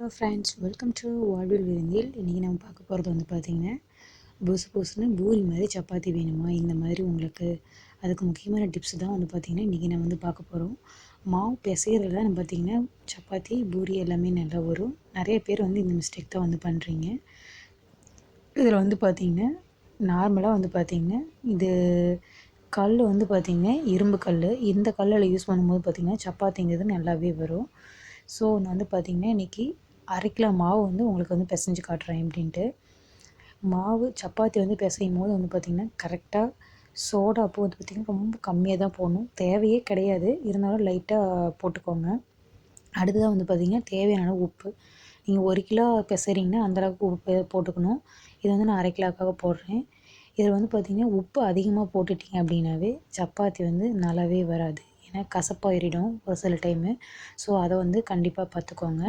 Hello friends welcome to வாழ்வில் விருந்தில் இன்றைக்கி நம்ம பார்க்க போகிறது வந்து பார்த்திங்கன்னா புசு புசுன்னு பூரி மாதிரி சப்பாத்தி வேணுமா? இந்த மாதிரி உங்களுக்கு அதுக்கு முக்கியமான டிப்ஸ் தான் வந்து பார்த்திங்கன்னா இன்றைக்கி நம்ம வந்து பார்க்க போகிறோம் மாவு பிசைகிறதுல நம்ம பார்த்திங்கன்னா சப்பாத்தி பூரி எல்லாமே நல்லா வரும். நிறைய பேர் வந்து இந்த மிஸ்டேக் தான் வந்து பண்ணுறீங்க இதில் வந்து பார்த்திங்கன்னா நார்மலாக வந்து பார்த்திங்கன்னா இது கல் வந்து பார்த்திங்கன்னா இரும்பு கல். இந்த கல்லில் யூஸ் பண்ணும்போது பார்த்திங்கன்னா சப்பாத்திங்கிறது நல்லாவே வரும். ஸோ நான் வந்து பார்த்திங்கன்னா இன்றைக்கி அரை கிலோ மாவு வந்து உங்களுக்கு வந்து பிசைஞ்சு காட்டுறேன் எப்படின்ட்டு மாவு சப்பாத்தி வந்து பிசையும் போது வந்து பார்த்திங்கன்னா கரெக்டாக சோடா அப்போ வந்து பார்த்திங்கன்னா ரொம்ப கம்மியாக தான் போடணும். தேவையே கிடையாது. இருந்தாலும் லைட்டாக போட்டுக்கோங்க. அடுத்ததாக வந்து பார்த்திங்கன்னா தேவையான உப்பு. நீங்கள் ஒரு கிலோ பிசைறீங்கன்னா அந்தளவுக்கு உப்பு போட்டுக்கணும். இது வந்து நான் அரை கிலோக்காக போடுறேன். இதில் வந்து பார்த்திங்கன்னா உப்பு அதிகமாக போட்டுட்டிங்க அப்படின்னாவே சப்பாத்தி வந்து நல்லாவே வராது. ஏன்னா கசப்பாயிடும் ஒரு சில டைமு ஸோ அதை வந்து கண்டிப்பாக பார்த்துக்கோங்க.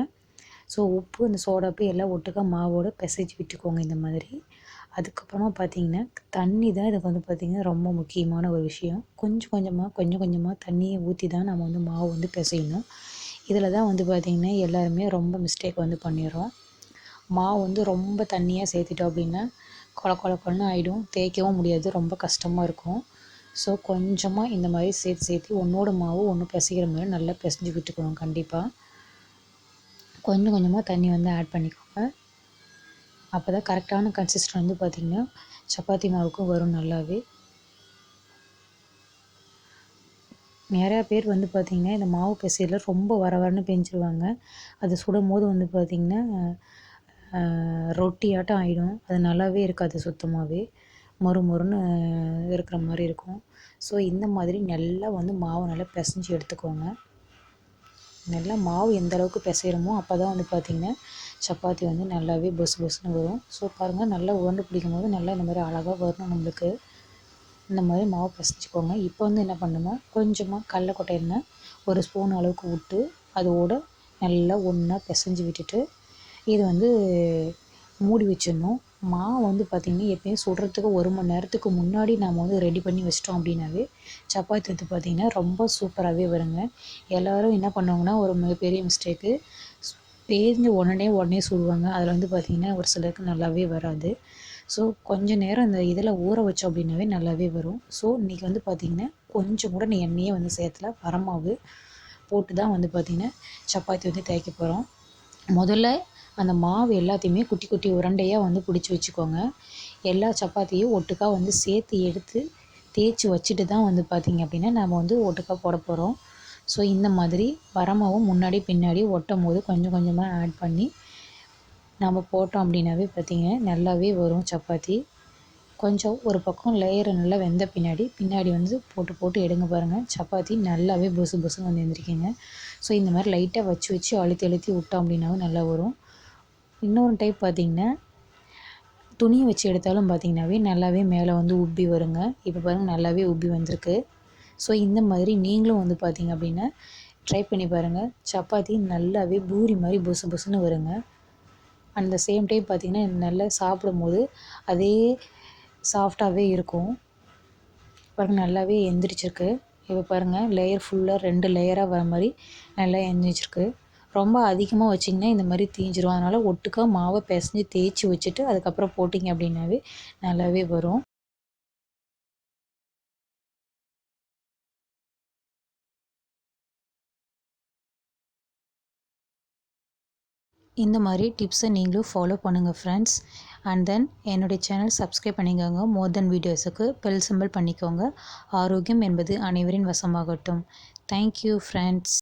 ஸோ உப்பு அந்த சோடாப்பு எல்லாம் ஒட்டுக்கா மாவோடு பிசைஞ்சு விட்டுக்கோங்க இந்த மாதிரி. அதுக்கப்புறமா பார்த்தீங்கன்னா தண்ணி தான் இதுக்கு வந்து பார்த்திங்கன்னா ரொம்ப முக்கியமான ஒரு விஷயம். கொஞ்சம் கொஞ்சமாக கொஞ்சம் கொஞ்சமாக தண்ணியை ஊற்றி தான் நம்ம வந்து மாவு வந்து பிசையணும். இதில் தான் வந்து பார்த்திங்கன்னா எல்லாருமே ரொம்ப மிஸ்டேக் வந்து பண்ணிடுறோம். மாவு வந்து ரொம்ப தண்ணியாக சேர்த்துட்டோம் அப்படின்னா கொல கொல கொலன்னு ஆகிடும் தேய்க்கவும் முடியாது. ரொம்ப கஷ்டமாக இருக்கும். ஸோ கொஞ்சமாக இந்த மாதிரி சேர்த்து சேர்த்து ஒன்றோட மாவு ஒன்று பிசைக்கிற மாதிரி நல்லா பிசைஞ்சு விட்டுக்கணும் கண்டிப்பாக கொஞ்சம் கொஞ்சமாக தண்ணி வந்து ஆட் பண்ணிக்கோங்க. அப்போ தான் கரெக்டான கன்சிஸ்டன் வந்து பார்த்திங்கன்னா சப்பாத்தி மாவுக்கும் வரும் நல்லாவே. நிறையா பேர் வந்து பார்த்திங்கன்னா இந்த மாவு பிசையில் ரொம்ப வர வரன்னு பெஞ்சிருவாங்க. அது சுடும் போது வந்து பார்த்திங்கன்னா ரொட்டியாட்டம் ஆகிடும் அது நல்லாவே இருக்காது சுத்தமாகவே மொறு மொறுன்னு இருக்கிற மாதிரி இருக்கும். ஸோ இந்த மாதிரி நல்லா வந்து மாவை நல்லா பிசைஞ்சு எடுத்துக்கோங்க. நல்லா மாவு எந்த அளவுக்கு பிசைகிறோமோ அப்போ தான் வந்து பார்த்திங்கன்னா சப்பாத்தி வந்து நல்லாவே பொசு பொசுன்னு வரும். ஸோ பாருங்கள் நல்லா உருண்டை பிடிக்கும் போது நல்லா இந்த மாதிரி அழகாக வரணும் நம்மளுக்கு. இந்த மாதிரி மாவு பிசைஞ்சிக்கோங்க. இப்போ வந்து என்ன பண்ணுமா கொஞ்சமாக கடலக்கொட்டை எண்ணெய் ஒரு ஸ்பூன் அளவுக்கு விட்டு அதோட நல்லா ஒன்றா பிசைஞ்சு விட்டுட்டு இது வந்து மூடி வச்சிடணும். மாவு வந்து பார்த்திங்கன்னா எப்பயும் சுடுறதுக்கு ஒரு மணி நேரத்துக்கு முன்னாடி நம்ம வந்து ரெடி பண்ணி வச்சிட்டோம் அப்படின்னாவே சப்பாத்தி வந்து பார்த்திங்கன்னா ரொம்ப சூப்பராகவே வருங்க. எல்லோரும் என்ன பண்ணுவாங்கன்னா ஒரு மிகப்பெரிய மிஸ்டேக்கு பேஞ்சு உடனே உடனே சுடுவாங்க. அதில் வந்து பார்த்திங்கன்னா ஒரு சிலருக்கு நல்லாவே வராது. ஸோ கொஞ்சம் நேரம் இந்த இதில் ஊற வச்சோம் அப்படின்னாவே நல்லாவே வரும். ஸோ இன்றைக்கி வந்து பார்த்திங்கன்னா கொஞ்சம் கூட நீ எண்ணெயே வந்து சேர்த்துல வரமாவு போட்டு தான் வந்து பார்த்திங்கன்னா சப்பாத்தி வந்து தேய்க்க போகிறோம் முதல்ல அந்த மாவு எல்லாத்தையுமே குட்டி குட்டி உருண்டையாக வந்து பிடிச்சி வச்சுக்கோங்க. எல்லா சப்பாத்தியும் ஒட்டுக்காக வந்து சேர்த்து எடுத்து தேய்ச்சி வச்சுட்டு தான் வந்து பார்த்திங்க அப்படின்னா நம்ம வந்து ஒட்டுக்காக போட போகிறோம் ஸோ இந்த மாதிரி வரமாவும் முன்னாடி பின்னாடி ஒட்டும் போது கொஞ்சம் கொஞ்சமாக ஆட் பண்ணி நம்ம போட்டோம் அப்படின்னாவே பார்த்திங்க நல்லாவே வரும் சப்பாத்தி. கொஞ்சம் ஒரு பக்கம் லேயர் நல்லா வெந்த பின்னாடி பின்னாடி வந்து போட்டு போட்டு எடுங்க பாருங்கள் சப்பாத்தி நல்லாவே பொசு புசுன்னு வந்து எழுந்திருக்கீங்க ஸோ இந்த மாதிரி லைட்டாக வச்சு வச்சு அழுத்தி அழுத்தி விட்டோம் அப்படின்னாவும் நல்லா வரும். இன்னொரு டைப் பார்த்திங்கன்னா துணியை வச்சு எடுத்தாலும் பார்த்திங்கனாவே நல்லாவே மேலே வந்து உப்பி வருங்க. இப்போ பாருங்கள் நல்லாவே உப்பி வந்திருக்கு. ஸோ இந்த மாதிரி நீங்களும் வந்து பார்த்திங்க அப்படின்னா ட்ரை பண்ணி பாருங்கள் சப்பாத்தி நல்லாவே பூரி மாதிரி பொசு பொசுன்னு வருங்க. அந்த சேம் டைம் பார்த்திங்கன்னா நல்லா சாப்பிடும் போது அதே சாஃப்டாகவே இருக்கும். பாருங்கள் நல்லாவே எந்திரிச்சிருக்கு. இப்போ பாருங்கள் லேயர் ஃபுல்லாக ரெண்டு லேயராக வர மாதிரி நல்லா எந்திரிச்சிருக்கு. ரொம்ப அதிகமாக வச்சிங்கன்னா இந்த மாதிரி தீஞ்சிரும். அதனால் ஒட்டுக்கா மாவை பிசைஞ்சு தேய்ச்சி வச்சுட்டு அதுக்கப்புறம் போட்டிங்க அப்படின்னாவே நல்லாவே வரும். இந்த மாதிரி டிப்ஸை நீங்களும் ஃபாலோ பண்ணுங்கள் ஃப்ரெண்ட்ஸ் அண்ட் தென் என்னுடைய சேனல் சப்ஸ்கிரைப் பண்ணிக்கோங்க. மோர் தென் வீடியோஸுக்கு பெல் சிம்பிள் பண்ணிக்கோங்க. ஆரோக்கியம் என்பது அனைவரின் வசமாகட்டும். Thank you friends